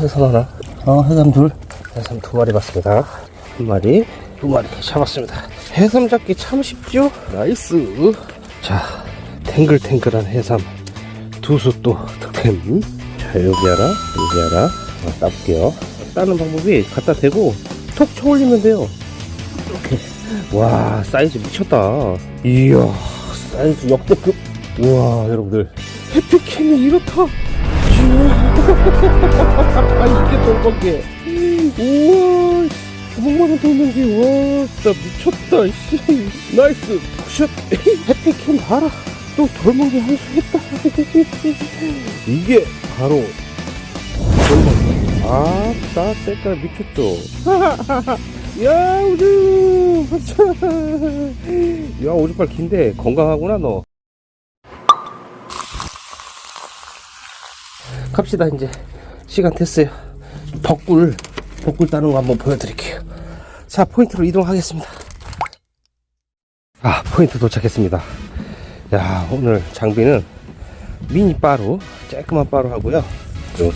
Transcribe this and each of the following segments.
해삼 하나. 어, 해삼 둘. 해삼 두 마리 봤습니다. 한 마리, 두 마리 잡았습니다. 해삼 잡기 참 쉽죠? 나이스. 자, 탱글탱글한 해삼. 두수또 득템. 자, 여기 하나, 여기 하나. 어, 따볼게요. 따는 방법이 갖다 대고 톡 쳐올리면 돼요. 이렇게. 와, 사이즈 미쳤다. 이야, 사이즈 역대급. 우와, 여러분들. 해피캠이 이렇다. 아, 이게 돌건게. 우와, 주먹만한 돌건게. 와, 진짜 미쳤다. 씨. 나이스. 굿샷. 해피캠 봐라. 또 돌멍게 한수 했다. 이게 바로 돌멍게. 아따, 때깔 미쳤죠. 야, 우주! 야, 오줌발 긴데 건강하구나, 너. 갑시다, 이제. 시간 됐어요. 덕굴, 덕굴 따는 거 한번 보여드릴게요. 자, 포인트로 이동하겠습니다. 아, 포인트 도착했습니다. 야, 오늘 장비는 미니 바로, 쬐끄만 바로 하고요.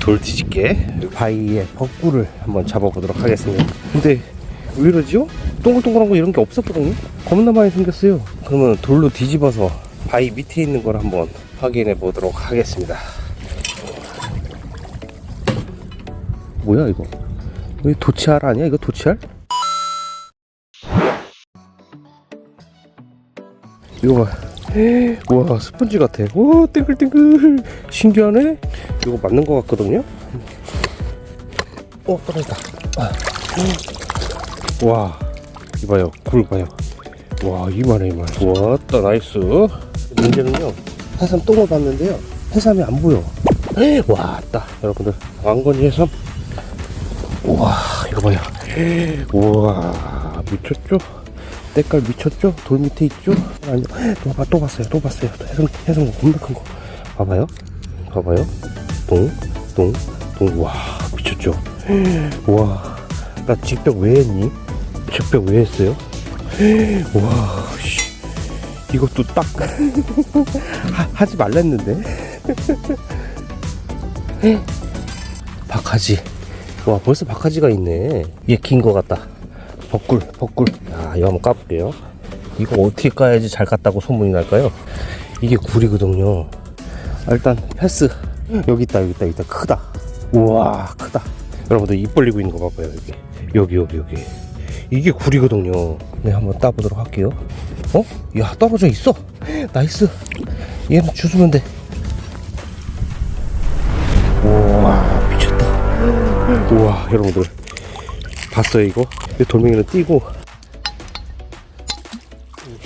돌 뒤집게 바위에 벚굴을 한번 잡아보도록 하겠습니다. 근데 왜 이러지요? 동글동글한 거 이런 게 없었거든요? 겁나 많이 생겼어요. 그러면 돌로 뒤집어서 바위 밑에 있는 걸 한번 확인해 보도록 하겠습니다. 뭐야 이거? 왜 도치알 아니야? 이거 도치알? 이거 봐. 와 스펀지 같아. 와 땡글땡글. 신기하네. 이거 맞는 것 같거든요. 어 떨어졌다. 아. 와 이봐요 굴 봐요. 와 이만해 이만해. 왔다 나이스. 문제는요 해삼 똥을 봤는데요. 해삼이 안 보여. 왔다 여러분들 왕건이 해삼. 우와 이거 봐요. 우와 미쳤죠? 때깔 미쳤죠? 돌 밑에 있죠? 아니, 또, 봐, 또 봤어요, 또 봤어요. 또 해성, 해성거 겁나 큰 거. 봐봐요. 봐봐요. 똥, 똥, 똥. 와, 미쳤죠? 와, 나 직벽 왜 했니? 직벽 왜 했어요? 와, 씨. 이것도 딱, 하, 하지 말랬는데? 박하지. 와, 벌써 박하지가 있네. 얘 긴 거 같다. 벚굴, 벚굴. 야, 이거 한번 까볼게요. 이거 어떻게 까야지 잘 깠다고 소문이 날까요? 이게 굴이거든요. 아, 일단 패스. 여기 있다, 여기 있다, 여기 있다. 크다. 우와, 크다. 여러분들 입 벌리고 있는 거 봐봐요, 여기. 여기, 여기, 여기. 이게 굴이거든요. 네, 한번 따보도록 할게요. 어? 야, 떨어져 있어. 나이스. 얘는 주스면 돼. 우와, 여러분들. 봤어요, 이거? 이 돌멩이는 띄고.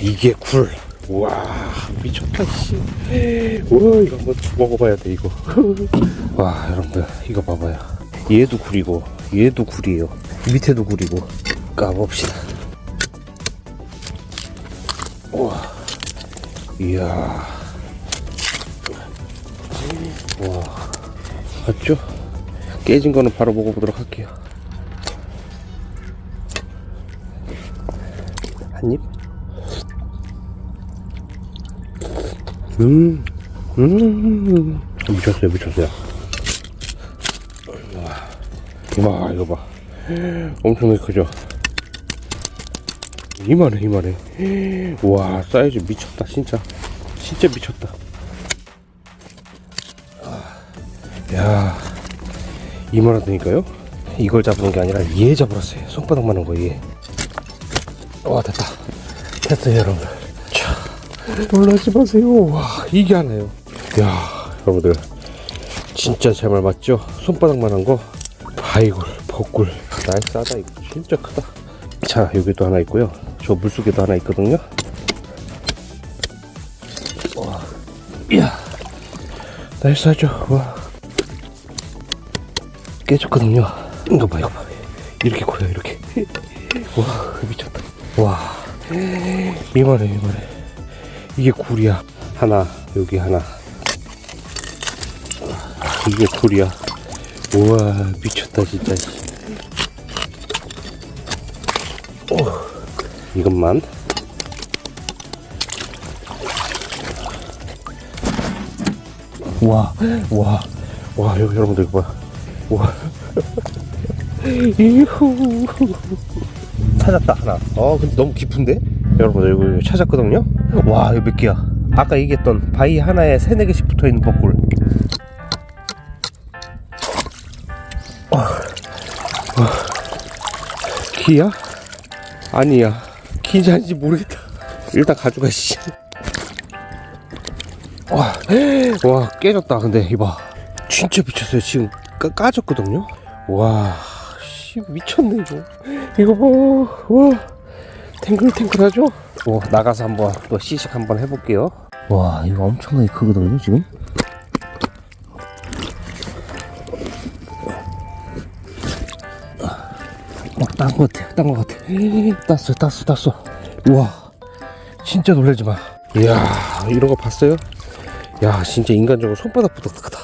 이게 굴. 우와, 미쳤다, 씨. 우와, 이거 한번 먹어봐야 돼, 이거. 와, 여러분들, 이거 봐봐요. 얘도 굴이고, 얘도 굴이에요. 밑에도 굴이고. 까봅시다. 우와, 이야. 와, 맞죠? 깨진 거는 바로 먹어보도록 할게요. 한 입. 음, 음, 미쳤어요, 미쳤어요. 와, 와, 이거 봐. 엄청 크죠? 이만해, 이만해. 와, 사이즈 미쳤다, 진짜. 진짜 미쳤다. 야, 이만하다니까요? 이걸 잡는 게 아니라 얘 잡으랬어요. 손바닥만한 거, 얘. 와 됐다. 됐어요 여러분들 자. 놀라지 마세요. 와 이게 하나요? 야 여러분들. 진짜 제 말 맞죠? 손바닥만한 거? 바이굴 벚굴. 나이스하다 이거. 진짜 크다. 자 여기도 하나 있고요. 저 물속에도 하나 있거든요. 와 이야. 나이스하죠? 와 깨졌거든요. 이거 봐 이거 봐 이렇게 커요 이렇게. 와 미쳤다. 와. 이만해 이만해. 이게 굴이야. 하나 여기 하나. 이게 굴이야. 우와 미쳤다 진짜. 오, 이것만. 와, 와, 와, 여러분들 이거 봐. 와. 이후. 찾았다 하나. 어 근데 너무 깊은데? 여러분들 이거 찾았거든요. 와 이거 몇 개야? 아까 얘기했던 바위 하나에 세네 개씩 붙어 있는 벚꿀. 기야? 아니야. 기인지 아닌지 모르겠다. 일단 가져가 씨. 와, 와 깨졌다. 근데 이봐, 진짜 미쳤어요. 지금 까, 까졌거든요. 와, 씨 미쳤네 이거. 이거 봐, 와, 탱글탱글하죠? 와, 나가서 한번 또 시식 한번 해볼게요. 와, 이거 엄청나게 크거든요 지금. 막딴것 같아, 딴것 같아. 땄어, 땄어, 땄어. 우와, 진짜 놀라지 마. 이야, 이런 거 봤어요? 야, 진짜 인간적으로 손바닥보다 크다.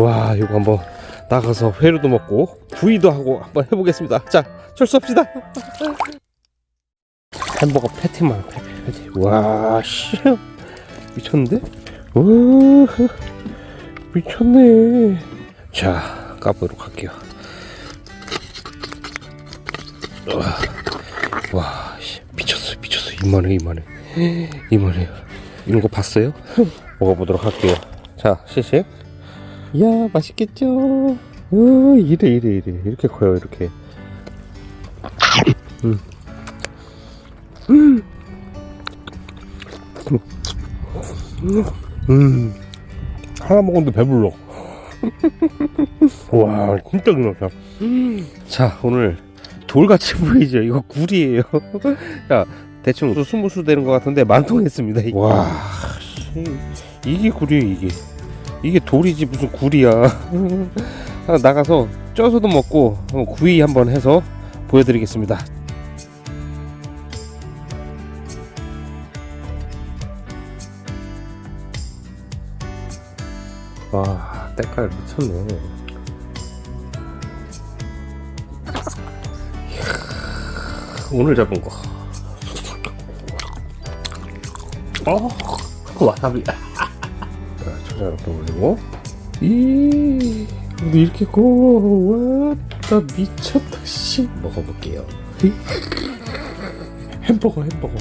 와, 이거 한번 나가서 회로도 먹고 구이도 하고 한번 해보겠습니다. 자, 출소합시다. 햄버거 패티만 패티, 패티. 와, 씨, 미쳤는데? 우, 미쳤네. 자, 까보도록 할게요. 와, 와, 씨, 미쳤어, 미쳤어. 이만해, 이만해. 이만해. 이런 거 봤어요? 먹어보도록 할게요. 자, 시식. 이야, 맛있겠죠? 어, 이래, 이래, 이래. 이렇게 커요, 이렇게. 음. 음. 음. 하나 먹었는데 배불러. 와, 진짜 기막혀. 자, 오늘 돌같이 보이죠? 이거 굴이에요. 자, 대충 스무수 되는 것 같은데 만통했습니다. 와, 씨, 이게 굴이에요, 이게. 이게 돌이지 무슨 굴이야. 나가서 쪄서도 먹고 구이 한번 해서 보여드리겠습니다. 와, 때깔 미쳤네. 오늘 잡은 거. 어, 와사비. 자, 이렇게 올리고. 이, 근데 이렇게 고, 와, 나 미쳤다, 씨. 먹어볼게요. 햄버거, 햄버거.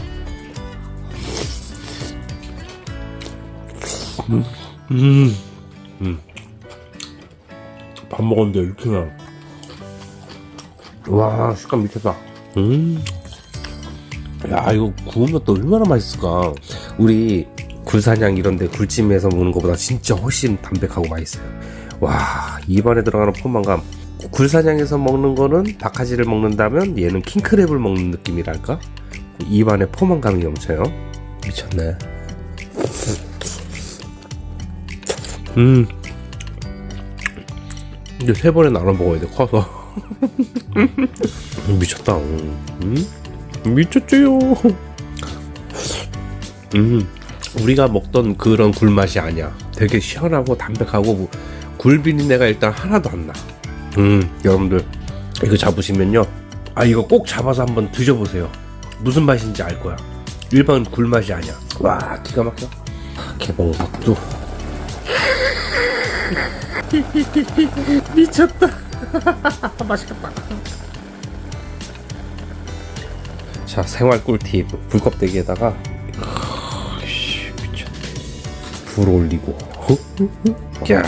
음, 음, 음. 밥 먹었는데 이렇게 나. 와, 식감 미쳤다. 음. 야, 이거 구우면 또 얼마나 맛있을까. 우리 굴사냥 이런데 굴찜에서 먹는 것보다 진짜 훨씬 담백하고 맛있어요. 와, 입안에 들어가는 포만감. 굴사냥에서 먹는 거는 박하지를 먹는다면 얘는 킹크랩을 먹는 느낌이랄까? 입안에 포만감이 넘쳐요. 미쳤네. 음. 이제 세 번에 나눠 먹어야 돼, 커서. 미쳤다. 음? 미쳤죠요. 음, 우리가 먹던 그런 굴 맛이 아니야. 되게 시원하고 담백하고 뭐 굴비린내가 일단 하나도 안 나. 음, 여러분들 이거 잡으시면요. 아 이거 꼭 잡아서 한번 드셔보세요. 무슨 맛인지 알 거야. 일반 굴 맛이 아니야. 와 기가 막혀. 개봉박도. 미쳤다. 맛있겠다. 자 생활 꿀팁 불껍데기에다가 불 올리고. 야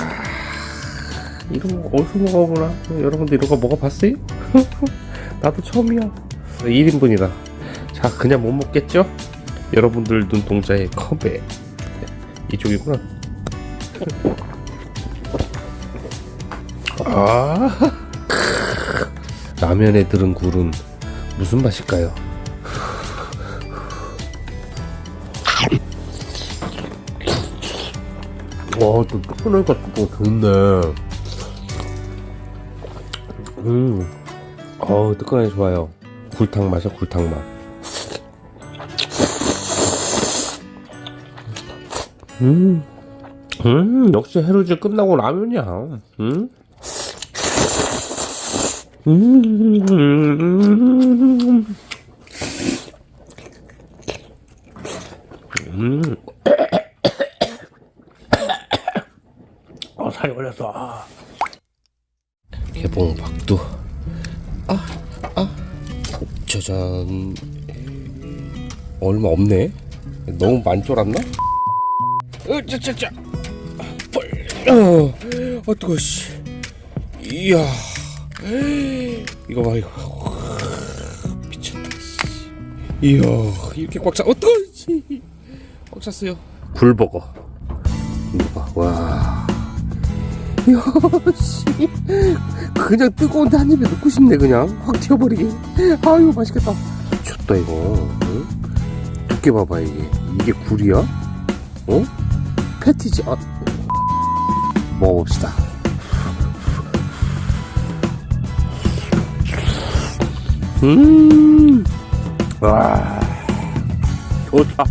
이런 거 어디서 먹어보나? 여러분들 이런 거 먹어봤어요? 나도 처음이야. 1인분이다. 자 그냥 못 먹겠죠? 여러분들 눈동자의 컵에. 이쪽이구나. 아 라면에 들은 굴은 무슨 맛일까요? 와, 또 뜨끈하니까 또 좋네. 음, 어 뜨끈하니 좋아요. 굴탕 맛이야, 굴탕 맛. 음, 음, 역시 해루질 끝나고 라면이야. 음, 음, 음. 살이 올렸어. 아. 개봉 박두. 아, 아. 짜잔. 얼마 없네. 너무 많이 쫄았나? 어, 짜짜짜. 뻘. 어, 어, 뜨거, 씨. 이야. 이거 봐, 이거. 미쳤다, 씨. 이야, 이렇게 꽉 차, 어떡, 씨. 꽉 찼어요. 굴버거. 이거 봐, 와. 이야, 씨. 그냥 뜨거운 데 한 입에 넣고 싶네, 그냥. 확 튀어버리게. 아유, 맛있겠다. 미쳤다, 이거. 응? 두께 봐봐, 이게. 이게 굴이야? 어? 패티지, 아. 먹어봅시다. 음, 와, 좋다.